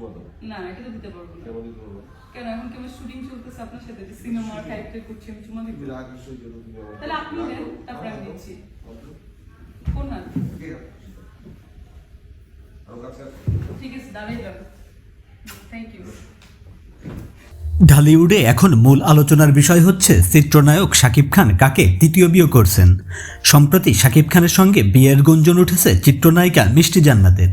চুমা না এটা তো দিতে পারব না। কেন দিতে পারব কেন এখন কি শুটিং চলতেছে আপনার সাথে? সিনেমা টাইপের করছি আমি চুমা রাগ জন্য তাহলে আপনি তারপর আমি দিচ্ছি। কোন। ঠিক আছে দাঁড়িয়ে যাব থ্যাংক ইউ ঢালিউডে এখন মূল আলোচনার বিষয় হচ্ছে চিত্রনায়ক শাকিব খান কাকে তৃতীয় বিয়ে করছেন। সম্প্রতি শাকিব খানের সঙ্গে বিয়ের গুঞ্জন উঠেছে চিত্রনায়িকা মিষ্টি জান্নাতের।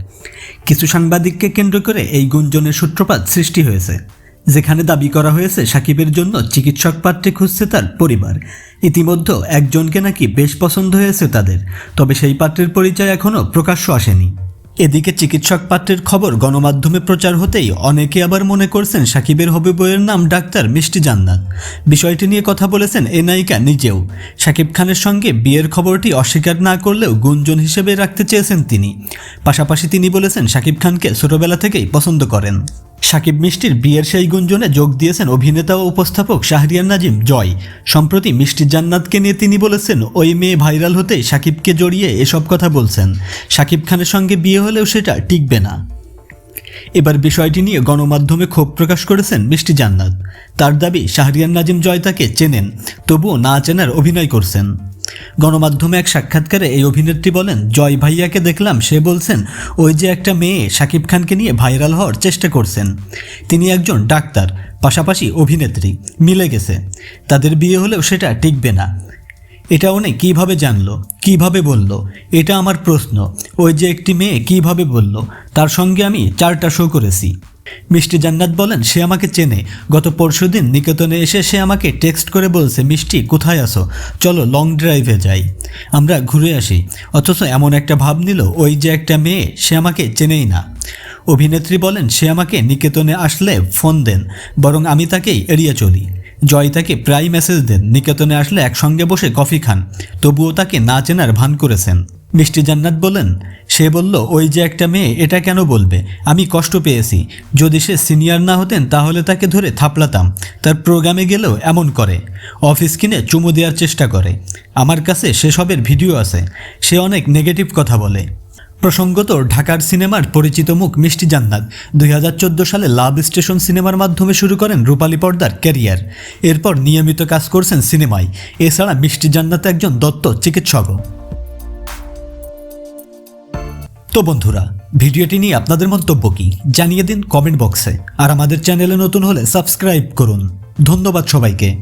কিছু সাংবাদিককে কেন্দ্র করে এই গুঞ্জনের সূত্রপাত সৃষ্টি হয়েছে। যেখানে দাবি করা হয়েছে শাকিবের জন্য চিকিৎসক পাত্রে খুঁজছে তার পরিবার। ইতিমধ্যে একজনকে নাকি বেশ পছন্দ হয়েছে তাদের, তবে সেই পাত্রের পরিচয় এখনও প্রকাশ্য আসেনি। এদিকে চিকিৎসক পাত্রের খবর গণমাধ্যমে প্রচার হতেই অনেকে আবার মনে করছেন সাকিবের হবিবয়ের নাম ডাক্তার মিষ্টি জান্নাত। বিষয়টি নিয়ে কথা বলেছেন এ নায়িকা নিজেও। সাকিব খানের সঙ্গে বিয়ের খবরটি অস্বীকার না করলেও গুঞ্জন হিসেবে রাখতে চেয়েছেন তিনি। পাশাপাশি তিনি বলেছেন, সাকিব খানকে ছোটবেলা থেকেই পছন্দ করেন। সাকিব মিষ্টির বিয়ের সেই গুঞ্জনে যোগ দিয়েছেন অভিনেতা ও উপস্থাপক শাহরিয়ার নাজিম, জয়। সম্প্রতি মিষ্টি জান্নাতকে নিয়ে তিনি বলেছেন, ওই মেয়ে ভাইরাল হতে সাকিবকে জড়িয়ে এসব কথা বলছেন। সাকিব খানের সঙ্গে বিয়ে হলেও সেটা টিকবে না। এবার বিষয়টি নিয়ে গণমাধ্যমে ক্ষোভ প্রকাশ করেছেন মিষ্টি জান্নাত। তার দাবি, শাহরিয়ার নাজিম, জয় তাকে চেনেন, তবুও না চেনার অভিনয় করছেন। গণমাধ্যমে এক সাক্ষাৎকারে এই অভিনেত্রী বলেন, জয় ভাইয়াকে দেখলাম, সে বলছেন, ওই যে একটা মেয়ে শাকিব খানকে নিয়ে ভাইরাল হওয়ার চেষ্টা করছেন। তিনি একজন ডাক্তার, পাশাপাশি অভিনেত্রী, মিলে গেছে। তাদের বিয়ে হলেও সেটা টিকবে না। এটা উনি কীভাবে জানলো, কীভাবে বলল? এটা আমার প্রশ্ন। ওই যে একটি মেয়ে কীভাবে বলল? তার সঙ্গে আমি চারটা শো করেছি। মিষ্টি জান্নাত বলেন, সে আমাকে চেনে। গত পরশুদিন নিকেতনে এসে সে আমাকে টেক্সট করে বলছে, মিষ্টি, কোথায় আসো চলো লং ড্রাইভে যাই। আমরা ঘুরে আসি। অথচ এমন একটা ভাব নিল, ওই যে একটা মেয়ে, সে আমাকে চেনেই না। অভিনেত্রী বলেন, সে আমাকে নিকেতনে আসলে ফোন দেন, বরং আমি তাকেই এড়িয়ে চলি। জয় তাকে প্রায় মেসেজ দেন, নিকেতনে আসলে একসঙ্গে বসে কফি খান। তবুও তাকে না চেনার ভান করেছেন। মিষ্টি জান্নাত বলেন সে বলল, ওই যে একটা মেয়ে, এটা কেন বলবে? আমি কষ্ট পেয়েছি। যদি সে সিনিয়র না হতেন, তাহলে তাকে ধরে থাপলাতাম। তার প্রোগ্রামে গেলেও এমন করে। অফিস কিনে চুমু দেওয়ার চেষ্টা করে। আমার কাছে সেসবের ভিডিও আছে। সে অনেক নেগেটিভ কথা বলে। প্রসঙ্গত, ঢাকার সিনেমার পরিচিত মুখ মিষ্টি জান্নাত। দুই হাজার চোদ্দ সালে লাভ স্টেশন সিনেমার মাধ্যমে শুরু করেন রূপালী পর্দার ক্যারিয়ার। এরপর নিয়মিত কাজ করছেন সিনেমায়। এছাড়া মিষ্টি জান্নাত একজন দত্ত চিকিৎসকও তো বন্ধুরা, ভিডিওটি নিয়ে আপনাদের মন্তব্য কি? জানিয়ে দিন কমেন্ট বক্সে। আর আমাদের চ্যানেলে নতুন হলে সাবস্ক্রাইব করুন। ধন্যবাদ সবাইকে।